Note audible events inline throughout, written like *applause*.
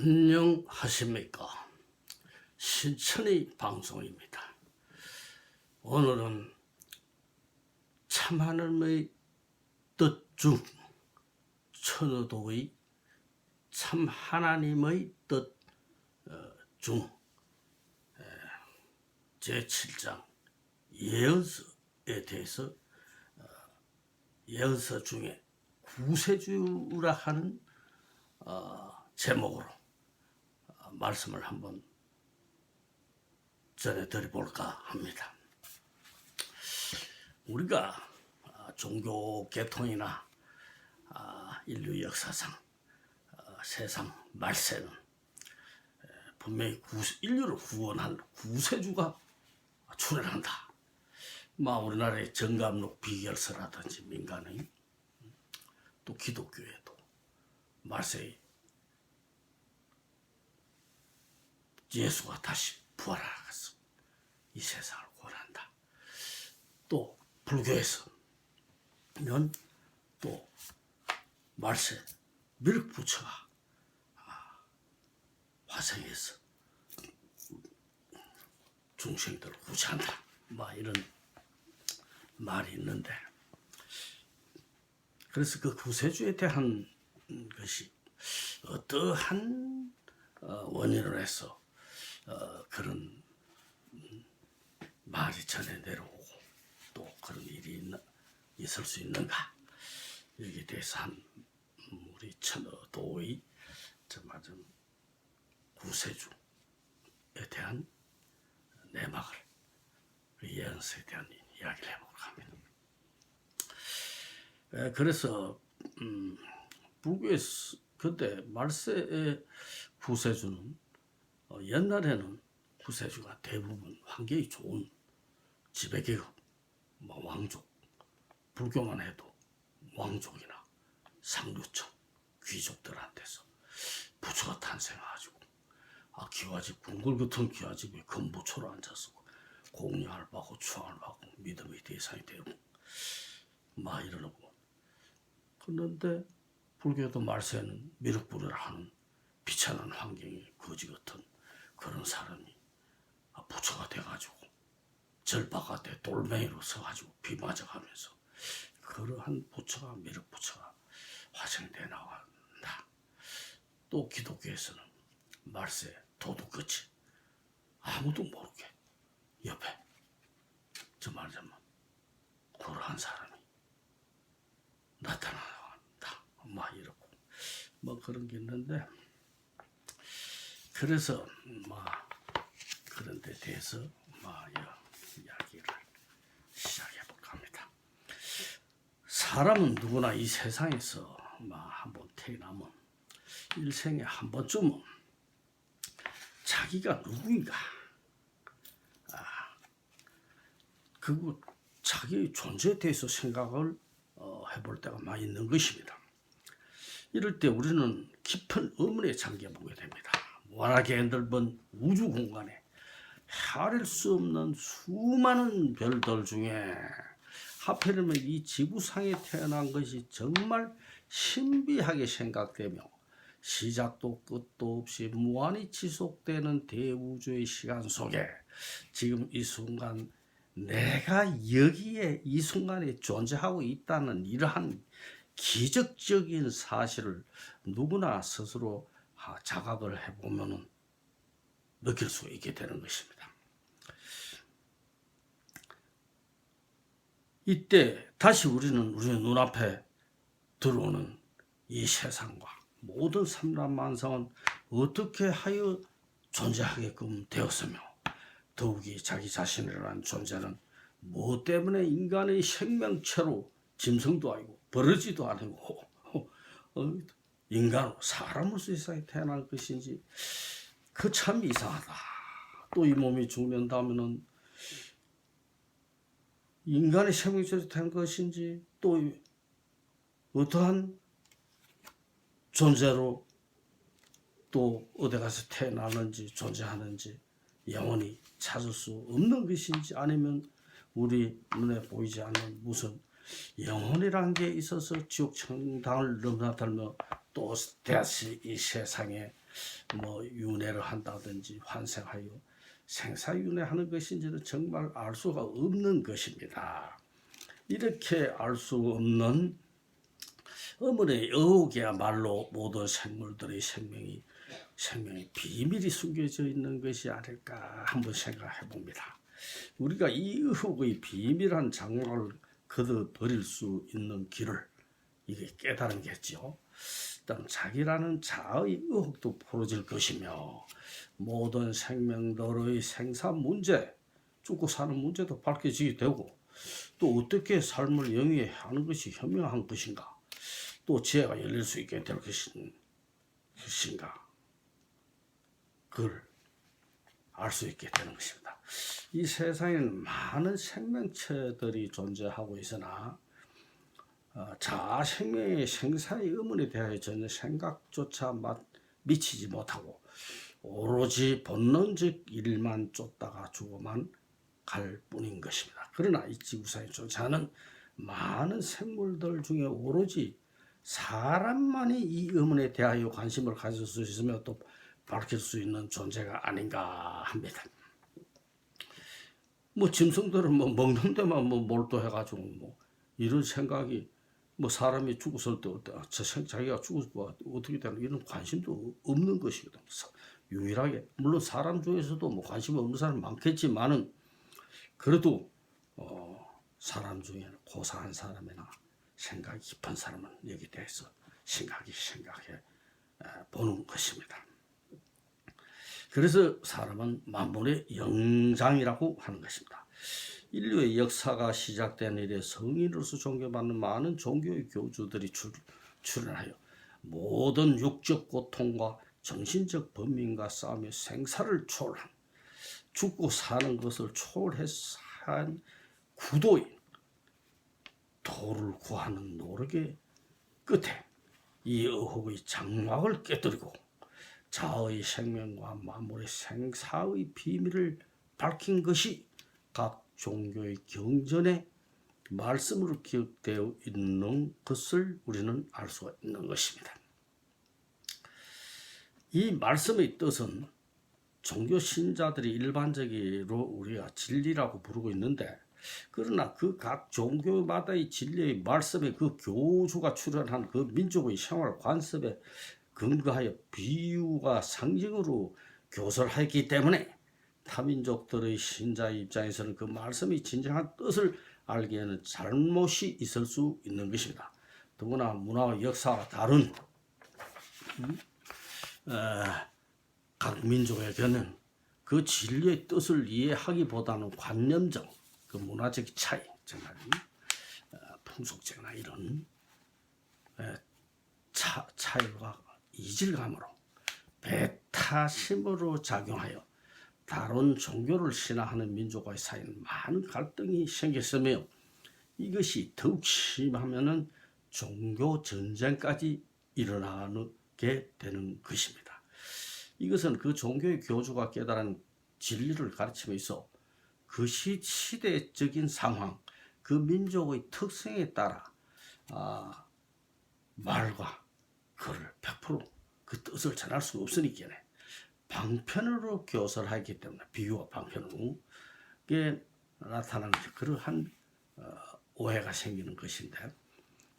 안녕하십니까. 신천의 방송입니다. 오늘은 참하늘의 뜻중 천어도의 참 하나님의 뜻중 제7장 예언서에 대해서 어, 예언서 중에 구세주라 하는 어, 제목으로 어, 말씀을 한번 전해드려 볼까 합니다. 우리가 아, 종교 계통이나 아, 인류 역사상 어, 세상 말세는 에, 분명히 인류를 구원한 구세주가 출현한다. 뭐 우리나라의 정감록 비결서라든지 민간의 또 기독교에도 말세에 예수가 다시 부활하겠어. 이 세상을 구원한다. 또 불교에서는 또 말세 미륵 부처가 아, 화성에서 중생들을 구제한다. 뭐 이런 말이 있는데 그래서 그 구세주에 대한 것이 어떠한 어, 원인으로 해서 어, 그런 음, 말이 전해 내려오고 또 그런 일이 있나, 있을 수 있는가 여기에 대해서 한 음, 우리 천어도의 정말 좀 구세주에 대한 내막을 그 예언서에 대한 이야기를 해보려고 합니다. 에, 그래서 음, 불교의 그때 말세의 구세주는 어, 옛날에는 구세주가 대부분 환경이 좋은 지배계급, 뭐 왕족, 불교만 해도 왕족이나 상류층, 귀족들한테서 부처가 탄생해가지고 아 기와집 궁궐 같은 기와집에 금부초로 앉아서 공양을 받고 추앙을 받고 믿음의 대상이 되고 막 이러고. 그런데 불교도 말세는 미륵불을 하는 비천한 환경이 거지 같은 그런 사람이 아, 부처가 돼가지고 절박한테 돌멩이로 서가지고 비 맞아가면서 그러한 부처가 미륵 부처가 화생돼 나간다. 또 기독교에서는 말세 도둑같이 아무도 모르게 옆에 저 말하자면 그러한 사람이 나타난다. 막 이러고 뭐 그런 게 있는데 그래서 뭐 그런 데 대해서 뭐 이- 이야기를 시작해 볼까 합니다. 사람은 누구나 이 세상에서 뭐 한번 태어나면 일생에 한 번쯤은 자기가 누구인가 그 자기의 존재에 대해서 생각을 어, 해볼 때가 많이 있는 것입니다. 이럴 때 우리는 깊은 의문에 잠겨 보게 됩니다. 워낙에 넓은 우주 공간에 헤아릴 수 없는 수많은 별들 중에 하필이면 이 지구상에 태어난 것이 정말 신비하게 생각되며 시작도 끝도 없이 무한히 지속되는 대우주의 시간 속에 지금 이 순간 내가 여기에 이 순간에 존재하고 있다는 이러한 기적적인 사실을 누구나 스스로 하- 자각을 해보면 느낄 수 있게 되는 것입니다. 이때 다시 우리는 우리의 눈앞에 들어오는 이 세상과 모든 삼란만상은 어떻게 하여 존재하게끔 되었으며 더욱이 자기 자신이라는 존재는 뭐 때문에 인간의 생명체로 짐승도 아니고 버러지도 아니고 *laughs* 어, 인간으로 사람으로 세상에 태어난 것인지 그 참 이상하다. 또 이 몸이 죽는다면은 인간의 생명체로 태어난 것인지 또 어떠한 존재로 또 어디 가서 태어나는지 존재하는지 영원히 찾을 수 없는 것인지 아니면 우리 눈에 보이지 않는 무슨 영혼이란 게 있어서 지옥 천당을 넘나들며 또 다시 이 세상에 뭐 윤회를 한다든지 환생하여 생사윤회하는 것인지는 정말 알 수가 없는 것입니다. 이렇게 알 수 없는 어머니의 의혹이야말로 모든 생물들의 생명이 생명의 비밀이 숨겨져 있는 것이 아닐까 한번 생각해 봅니다. 우리가 이 의혹의 비밀한 장막을 걷어버릴 수 있는 길을 이게 깨달은 겠죠. 일단 자기라는 자의 의혹도 풀어질 것이며 모든 생명들의 생산 문제, 죽고 사는 문제도 밝혀지게 되고 또 어떻게 삶을 영위해 하는 것이 현명한 것인가 또 지혜가 열릴 수 있게 될 것인, 것인가 그걸 알 수 있게 되는 것입니다. 이 세상에는 많은 생명체들이 존재하고 있으나 어, 자아 생명의 생사의 의문에 대하여 전혀 생각조차 마- 미치지 못하고 오로지 본능적 일만 쫓다가 죽어만 갈 뿐인 것입니다. 그러나 이 지구상에 존재하는 많은 생물들 중에 오로지 사람만이 이 의문에 대하여 관심을 가질 수 있으며 또 밝힐 수 있는 존재가 아닌가 합니다. 뭐 짐승들은 뭐 먹는 데만 뭐 몰두해가지고 뭐 이런 생각이 뭐 사람이 죽었을 때 어때 저 생- 자기가 죽었을 때 어떻게 되는 이런 관심도 없는 것이거든. 사- 유일하게 물론 사람 중에서도 뭐 관심 없는 사람 많겠지만은 그래도 어, 사람 중에는 고사한 사람이나 생각이 깊은 사람은 여기 대해서 심각히 생각해 에, 보는 것입니다. 그래서 사람은 만물의 영장이라고 하는 것입니다. 인류의 역사가 시작된 이래 성인으로서 존경받는 많은 종교의 교주들이 출, 출연하여 모든 육적 고통과 정신적 범민과 싸움에 생사를 초월한 죽고 사는 것을 초월해서 구도인 도를 구하는 노력의 끝에 이 의혹의 장막을 깨뜨리고 자의 생명과 만물의 생사의 비밀을 밝힌 것이 각 종교의 경전에 말씀으로 기억되어 있는 것을 우리는 알 수가 있는 것입니다. 이 말씀의 뜻은 종교 신자들이 일반적으로 우리가 진리라고 부르고 있는데 그러나 그 각 종교마다의 진리의 말씀에 그 교주가 출연한 그 민족의 생활 관습에 근거하여 비유가 상징으로 교설하였기 때문에 타민족들의 신자의 입장에서는 그 말씀이 진정한 뜻을 알기에는 잘못이 있을 수 있는 것입니다. 더구나 문화와 역사가 다른 음, 어, 각 민족에게는 그 진리의 뜻을 이해하기보다는 관념적 그 문화적 차이, 정말 어, 풍속제나 이런 에, 차, 차이와 이질감으로 배타심으로 작용하여 다른 종교를 신앙하는 민족과의 사이는 많은 갈등이 생겼으며 이것이 더욱 심하면은 종교 전쟁까지 일어나게 되는 것입니다. 이것은 그 종교의 교주가 깨달은 진리를 가르침에 있어 그 시, 시대적인 상황, 그 민족의 특성에 따라 아, 말과 글을 100%그 뜻을 전할 수 없으니까 방편으로 교설하기 때문에 비유와 방편으로 게 나타나는 그러한 어, 오해가 생기는 것인데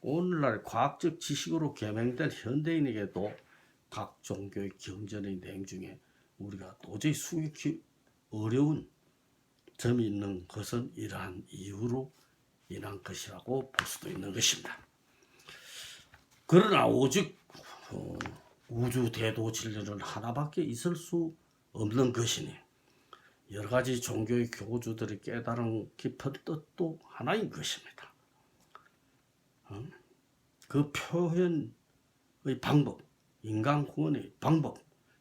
오늘날 과학적 지식으로 개명된 현대인에게도 각 종교의 경전의 내용 중에 우리가 도저히 수익이 어려운 점이 있는 것은 이러한 이유로 인한 것이라고 볼 수도 있는 것입니다. 그러나 오직 어, 우주 대도 진리는 하나밖에 있을 수 없는 것이니 여러 가지 종교의 교주들이 깨달은 깊은 뜻도 하나인 것입니다. 어? 그 표현의 방법, 인간 구원의 방법,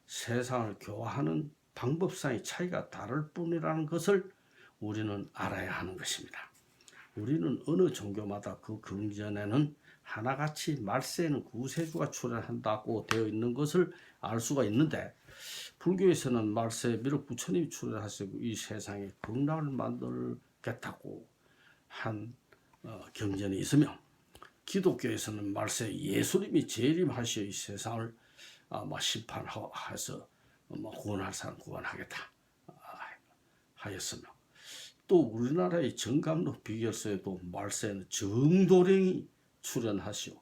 세상을 교화하는 방법상의 차이가 다를 뿐이라는 것을 우리는 알아야 하는 것입니다. 우리는 어느 종교마다 그 경전에는 하나같이 말세에는 구세주가 출연한다고 되어 있는 것을 알 수가 있는데 불교에서는 말세에 미륵 부처님이 출연하시고 이 세상에 극락을 만들겠다고 한 어, 경전이 있으며 기독교에서는 말세 예수님이 재림하시어 이 세상을 아마 심판해서 뭐 구원할 사람 구원하겠다 아, 하였으며 또 우리나라의 정감록 비결서에도 말세는 정도령이 출연하시오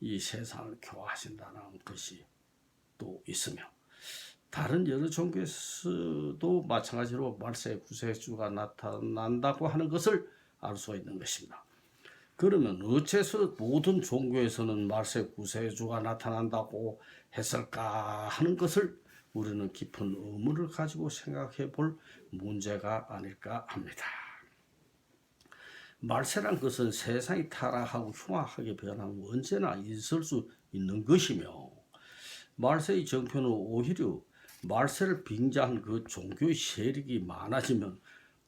이 세상을 교화하신다는 것이 또 있으며 다른 여러 종교에서도 마찬가지로 말세 구세주가 나타난다고 하는 것을 알 수가 있는 것입니다. 그러면 어째서 모든 종교에서는 말세 구세주가 나타난다고 했을까 하는 것을 우리는 깊은 의문을 가지고 생각해 볼 문제가 아닐까 합니다. 말세란 것은 세상이 타락하고 흉악하게 변하면 언제나 있을 수 있는 것이며 말세의 정표는 오히려 말세를 빙자한 그 종교의 세력이 많아지면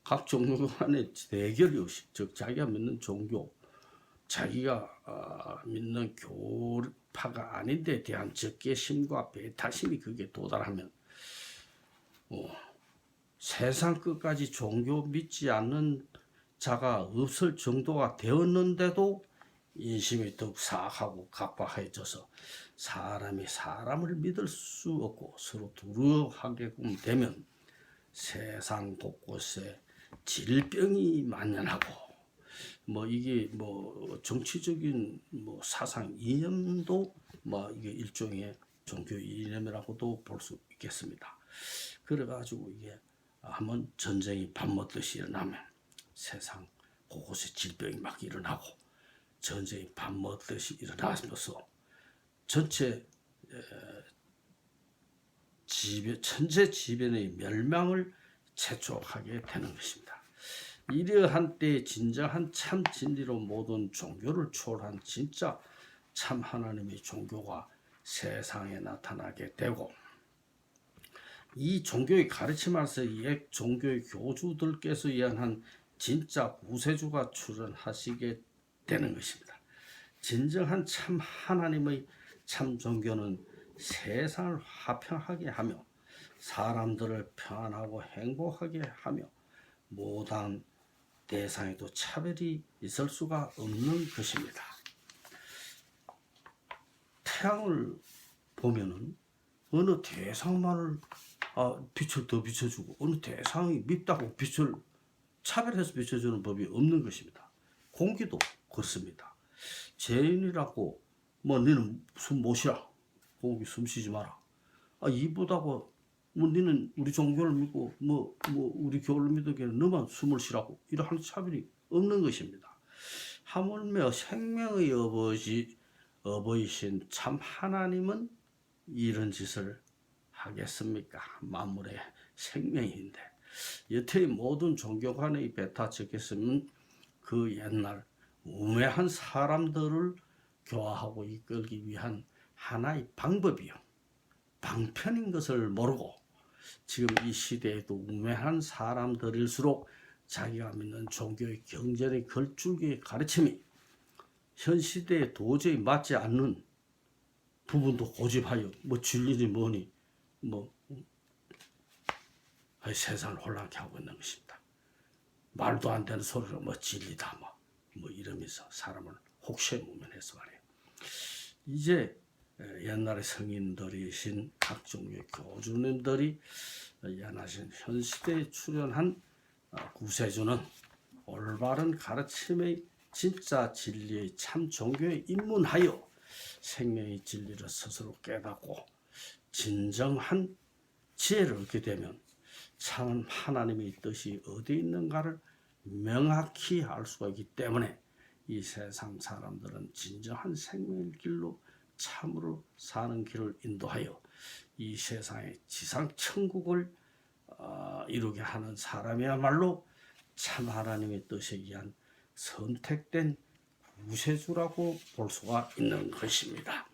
각 종교 간의 대결이 없이 즉 자기가 믿는 종교 자기가 어, 믿는 교파가 아닌데 대한 적개심과 배타심이 그게 도달하면 어, 세상 끝까지 종교 믿지 않는 자가 없을 정도가 되었는데도 인심이 더욱 사악하고 각박해져서 사람이 사람을 믿을 수 없고 서로 두려워하게끔 되면 세상 곳곳에 질병이 만연하고 뭐 이게 뭐 정치적인 뭐 사상 이념도 뭐 이게 일종의 종교 이념이라고도 볼 수 있겠습니다. 그래가지고 이게 한번 전쟁이 밥 먹듯이 일어나면 세상 곳곳에 질병이 막 일어나고 전쟁이 밥 먹듯이 일어나면서 전체 지변, 천재 지변의 멸망을 재촉하게 되는 것입니다. 이러한 때에 진정한 참 진리로 모든 종교를 초월한 진짜 참 하나님의 종교가 세상에 나타나게 되고 이 종교의 가르침 안에서 옛 종교의 교주들께서 예언한 진짜 구세주가 출현하시게 되는 것입니다. 진정한 참 하나님의 참 종교는 세상을 화평하게 하며 사람들을 평안하고 행복하게 하며 모든 대상에도 차별이 있을 수가 없는 것입니다. 태양을 보면은 어느 대상만을 아, 빛을 더 비춰주고 어느 대상이 밉다고 빛을 차별해서 비춰주는 법이 없는 것입니다. 공기도 그렇습니다. 죄인이라고 뭐 너는 숨 못 쉬라. 공기 숨 쉬지 마라. 아 이보다고 뭐 너는 우리 종교를 믿고 뭐 뭐 우리 교를 믿으게 너만 숨을 쉬라고 이러한 차별이 없는 것입니다. 하물며 생명의 아버지 어버이신 참 하나님은 이런 짓을 하겠습니까? 만물의 생명인데 여태의 모든 종교 간의 베타 적겠으면 그 옛날 우매한 사람들을 교화하고 이끌기 위한 하나의 방법이요. 방편인 것을 모르고 지금 이 시대에도 우매한 사람들일수록 자기가 믿는 종교의 경전의 걸줄기의 가르침이 현 시대에 도저히 맞지 않는 부분도 고집하여 뭐 진리니 뭐니 뭐 세상을 혼란케 하고 있는 것입니다. 말도 안 되는 소리로 뭐 진리다 뭐, 뭐 이러면서 사람을 혹시에 무면해서 말이에요. 이제 옛날에 성인들이신 각 종류의 교주님들이 연하신 현 시대에 출연한 어, 구세주는 올바른 가르침의 진짜 진리의 참 종교에 입문하여 생명의 진리를 스스로 깨닫고 진정한 지혜를 얻게 되면 참 하나님의 뜻이 어디 있는가를 명확히 알 수가 있기 때문에 이 세상 사람들은 진정한 생명의 길로 참으로 사는 길을 인도하여 이 세상의 지상 천국을 어, 이루게 하는 사람이야말로 참 하나님의 뜻에 의한 선택된 구세주라고 볼 수가 있는 것입니다.